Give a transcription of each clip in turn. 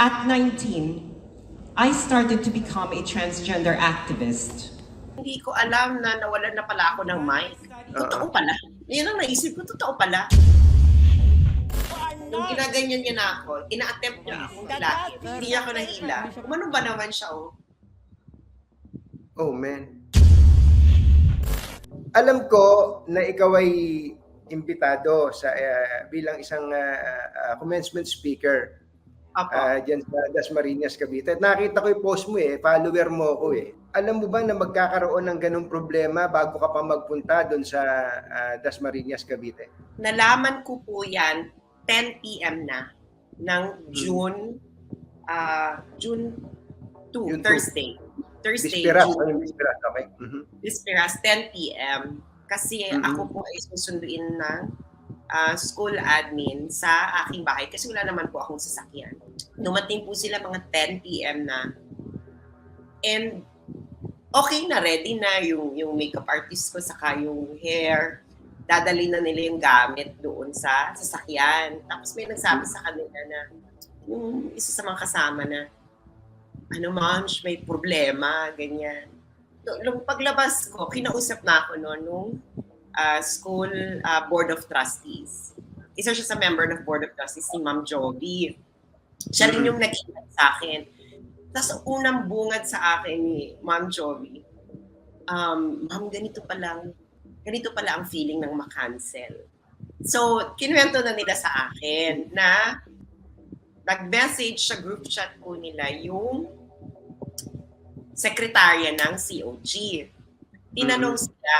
At 19, I started to become a transgender activist. Hindi ko alam na nawalan na pala ako ng mic. Totoo pala. Yun ang naisip ko, totoo pala. Nung ginaganyan niya na ako, ina-attempt niya ako hilahin. Hindi niya ako nahila. Umano ba naman siya, oh? Oh, man. Alam ko na ikaw ay imbitado sa eh, bilang isang ah, ah, commencement speaker Apo. uh, dyan sa Dasmariñas, Cavite. At nakita ko yung post mo eh, follower mo ako eh. Alam mo ba na magkakaroon ng ganong problema bago ka pa magpunta doon sa ah, Dasmariñas, Cavite? Nalaman ko po yan 10 p.m. na ng June ah June 2, June 2. Thursday. Thursday, Bispiras, June bispiras, okay? Mhm. Pispiras, 10 p.m. Kasi Mhm. ako po ay susunduin ng ah, school admin sa aking bahay kasi wala naman po akong sasakyan. Dumating po sila mga 10 p.m. na and okay na, ready na yung, yung makeup artist ko saka yung hair. Dadali na nila yung gamit doon sa sasakyan. Tapos may nagsabi sa kanila na yung isa sa mga kasama na ano ma'am, may problema, ganyan nung paglabas ko, kinausap na ako no, nung ah, school ah, board of trustees. Isa siya sa member ng board of trustees, si Ma'am Joby. Siya rin yung nag-ingat sa akin. Tapos unang bungad sa akin ni Ma'am Joby, um, Ma'am, ganito pa lang, ganito pala ang feeling ng makancel. So, kinuwento na nila sa akin na nag-message sa group chat ko nila yung sekretarya ng COG. Tinanong sila,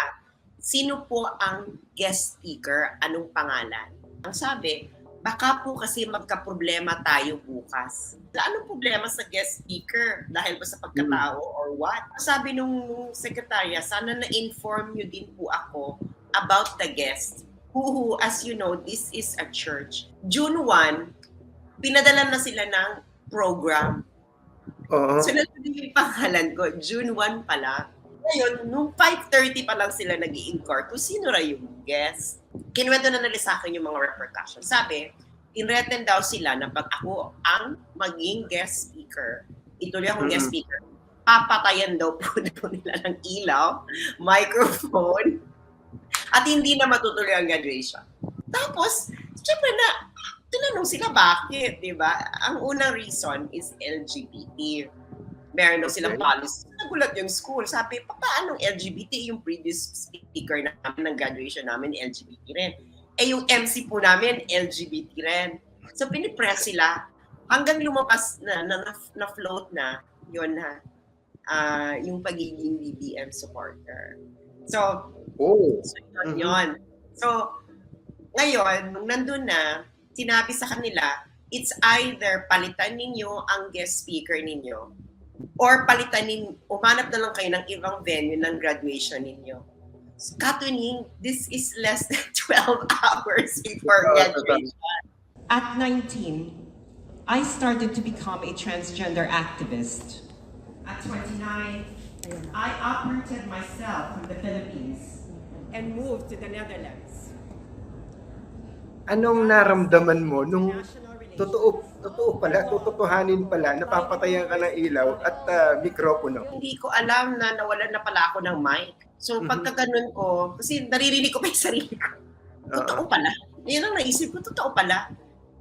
sino po ang guest speaker? Anong pangalan? Ang sabi, baka po kasi magka-problema tayo bukas. Anong problema sa guest speaker? Dahil ba sa pagkatao or what? Sabi nung sekretarya, sana na-inform nyo din po ako about the guest. Who, as you know, this is a church. June 1, pinadala na sila ng program Oo. So, nandun yung pangalan ko, June 1 pa lang. Ngayon, nung 5.30 pa lang sila nag inquire kung sino ra yung guest. Kinuwento na nila sa akin yung mga repercussions. Sabi, inreten daw sila na pag ako ang maging guest speaker, ituloy akong guest Mhm. speaker, papatayan daw po daw nila ng ilaw, microphone, at hindi na matutuloy ang graduation. Tapos, syempre na, tinanong sila bakit, di ba? Ang unang reason is LGBT. Meron daw silang policy. Nagulat yung school. Sabi, pa, paanong LGBT? Yung previous speaker namin ng graduation namin, LGBT rin. Eh, yung MC po namin, LGBT rin. So, pinipress sila hanggang lumabas na, na, na, na float na yun na ah, yung pagiging BBM supporter. So, Oh. So, yun, Mhm. yun. So, ngayon, nung nandun na, sinabi sa kanila, it's either palitan ninyo ang guest speaker ninyo or palitan nin, umanap na lang kayo ng ibang venue ng graduation ninyo. So, Katuning, this is less than 12 hours before graduation. At 19, I started to become a transgender activist. At 29, I uprooted myself from the Philippines and moved to the Netherlands. Anong naramdaman mo nung totoo, totoo pala, tototohanin pala, napapatayan ka ng ilaw at ah, mikropono? Hindi ko alam na nawalan na pala ako ng mic. So, Mhm. pagka ganun ko, kasi naririnig ko pa yung sarili ko. Totoo pala. Yun ang naisip ko, totoo pala.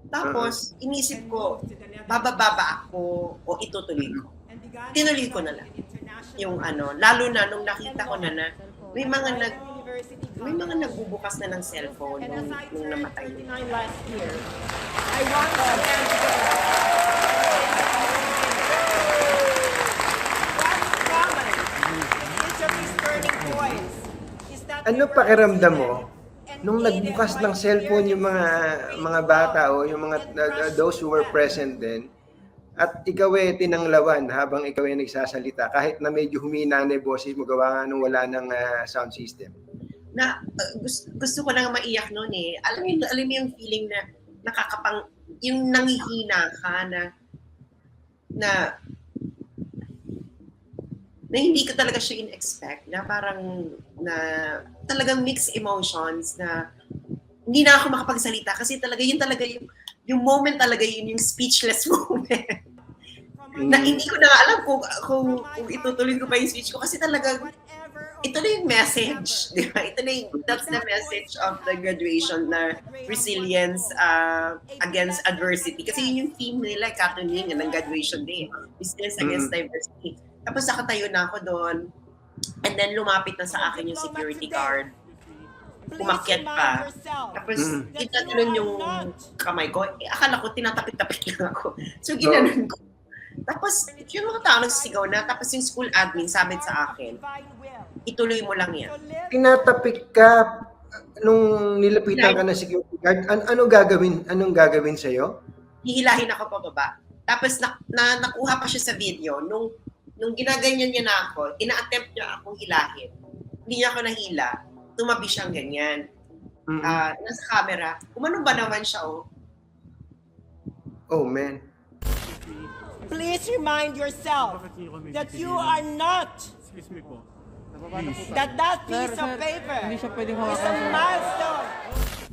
Tapos, inisip ko, bababa ba ako o itutuloy ko? Tinuloy ko na lang. Yung ano, lalo na nung nakita ko na na may mga nag may mga nagbubukas na ng cellphone nung, nung namatay nila. last year. I want to stand together. What's common in each of these burning points is that Ano they were pakiramdam mo and nung nagbukas by ng cellphone yung mga mga bata o yung mga uh, those who were present then at ikaw ay tinanglawan habang ikaw ay nagsasalita kahit na medyo humina na yung boses mo gawa nga nung wala ng ah, sound system. Na uh, gusto, gusto ko lang maiyak noon eh. Alam mo, alam mo yung feeling na nakakapang, yung nangihina ka na, na, na hindi ka talaga siya in-expect, na parang, na talagang mixed emotions na hindi na ako makapagsalita kasi talaga yun talaga yung, yung moment talaga yun yung speechless moment. na hindi ko na alam kung, kung, kung itutuloy ko pa yung speech ko kasi talagang ito na yung message, di ba? Ito na yung, that's the message of the graduation na resilience uh, against adversity. Kasi yun yung theme nila, katuning ng graduation day. Resilience against diversity. Tapos nakatayo na ako doon. And then lumapit na sa akin yung security guard. Umakyat pa. Tapos, Mm. tinatanon yung kamay ko. Eh, akala ko, tinatapit-tapit lang ako. So, ginanon ko. Tapos, yung mga tao nagsisigaw na. Tapos yung school admin sabi sa akin, ituloy mo lang yan. Tinatapik ka nung nilapitan ka ng security guard. An- ano gagawin? Anong gagawin sa'yo? Hihilahin ako pababa. Tapos na, na, nakuha pa siya sa video. Nung, nung ginaganyan niya na ako, ina-attempt niya akong hilahin. Hindi niya ako nahila. Tumabi siyang ganyan. Mm. Ah, nasa camera. Umano ba naman siya, oh? oh, man. Please remind yourself that you are not, Excuse me po. that that piece of paper is a milestone.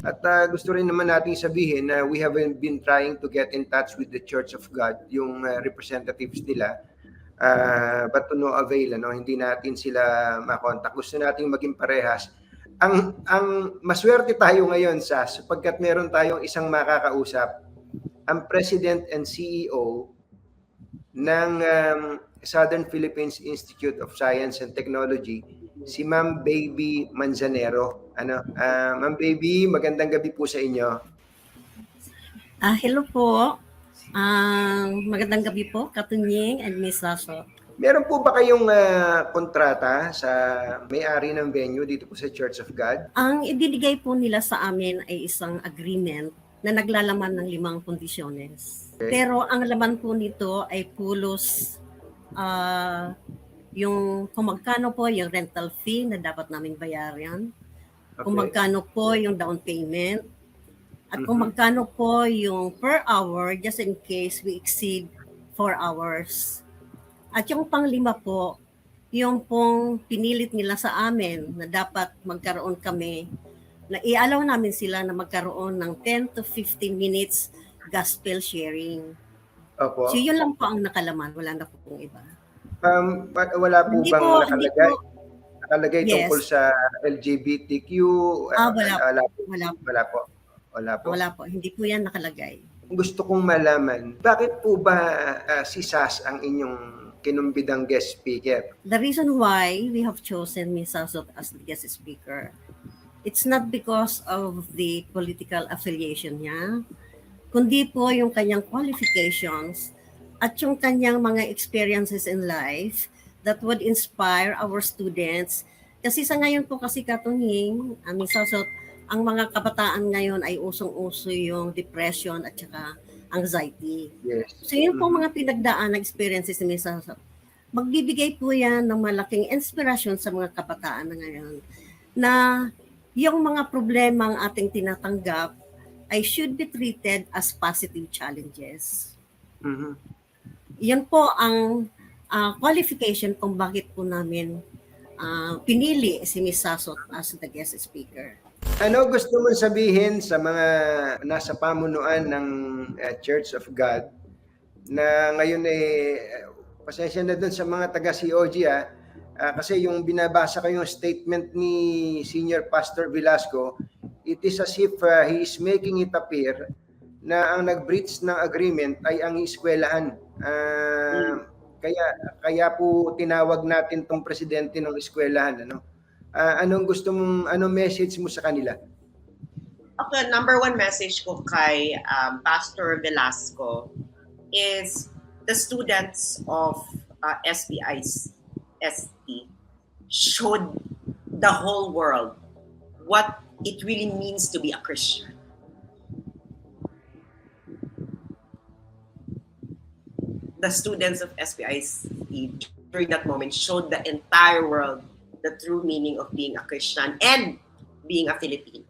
At ah, gusto rin naman nating sabihin na we have been trying to get in touch with the Church of God, yung ah, representatives nila. Ah, but to no avail, ano, hindi natin sila makontak. Gusto nating maging parehas. Ang ang maswerte tayo ngayon sa sapagkat meron tayong isang makakausap, ang President and CEO ng um, Southern Philippines Institute of Science and Technology, si Ma'am Baby Manzanero. Ano, ah, Ma'am Baby, magandang gabi po sa inyo. Ah, hello po. Ah, magandang gabi po, Katunying and Miss Saso. Meron po ba kayong ah, kontrata sa may-ari ng venue dito po sa Church of God? Ang ibinigay po nila sa amin ay isang agreement na naglalaman ng limang kondisyones. Okay. Pero ang laman po nito ay pulos ah, yung kung magkano po yung rental fee na dapat namin bayaran, kung Okay. magkano po yung down payment, at kung Mhm. magkano po yung per hour just in case we exceed 4 hours. At yung panglima po, yung pong pinilit nila sa amin na dapat magkaroon kami, na i-allow namin sila na magkaroon ng 10 to 15 minutes gospel sharing. Opo. So yun lang po ang nakalaman, wala na po pong iba. Um, wa- wala po Hindi bang po, nakalagay? po, Nakalagay Yes. tungkol sa LGBTQ? Ah, wala po. wala po. wala, Wala po. Wala po. wala po, hindi po yan nakalagay. Gusto kong malaman, bakit po ba ah, si Sas ang inyong kinumbidang guest speaker? The reason why we have chosen Ms. Sasot as the guest speaker, it's not because of the political affiliation niya, kundi po yung kanyang qualifications at yung kanyang mga experiences in life that would inspire our students. Kasi sa ngayon po kasi katunying, uh, Ms. Sasot, ang mga kabataan ngayon ay usong-uso yung depression at saka anxiety. Yes. So yun po mga pinagdaan na experiences ni Ms. Sasot. Magbibigay po yan ng malaking inspirasyon sa mga kabataan na ngayon na yung mga problema ang ating tinatanggap ay should be treated as positive challenges. Mhm. Yan po ang ah, qualification kung bakit po namin ah, pinili si Ms. Sasot as the guest speaker. Ano gusto mong sabihin sa mga nasa pamunuan ng eh, Church of God na ngayon eh pasensya na dun sa mga taga COG ah, ah, kasi yung binabasa ko yung statement ni Senior Pastor Velasco, it is as if ah, he is making it appear na ang nag-breach ng agreement ay ang eskwelahan. Ah, kaya kaya po tinawag natin tong presidente ng eskwelahan ano. Ah, anong gusto mong anong message mo sa kanila? Okay, number one message ko kay um, Pastor Velasco is the students of uh, SBI's ST showed the whole world what it really means to be a Christian. The students of SBI's during that moment showed the entire world the true meaning of being a Christian and being a Filipino.